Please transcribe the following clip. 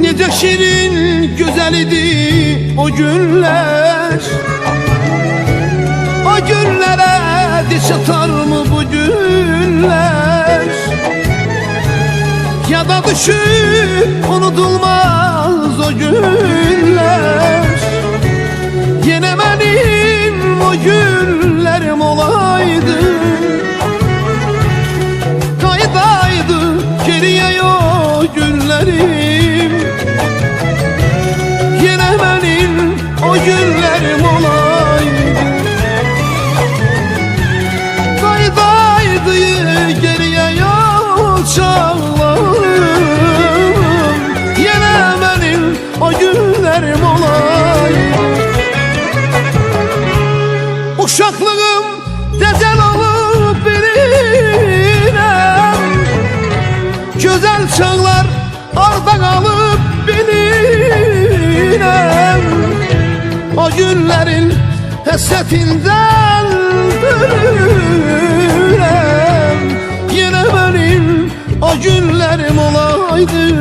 Nece şirin güzel idi o günler. O günlere diş atar mı bu günler? Ya da düşüp unutulmaz o günler. Yine benim o günlerim olaydı. Kaydaydı geriye o günlerim günlerim olaydı Kaydaydı geriye o çağlarım Yine benim o günlerim olaydı Uşaklığım tezel olup bilirəm Güzel çağlar arda kalıp bilirəm O günlerin hasretinden ölürüm Yine benim o günlerim olaydı.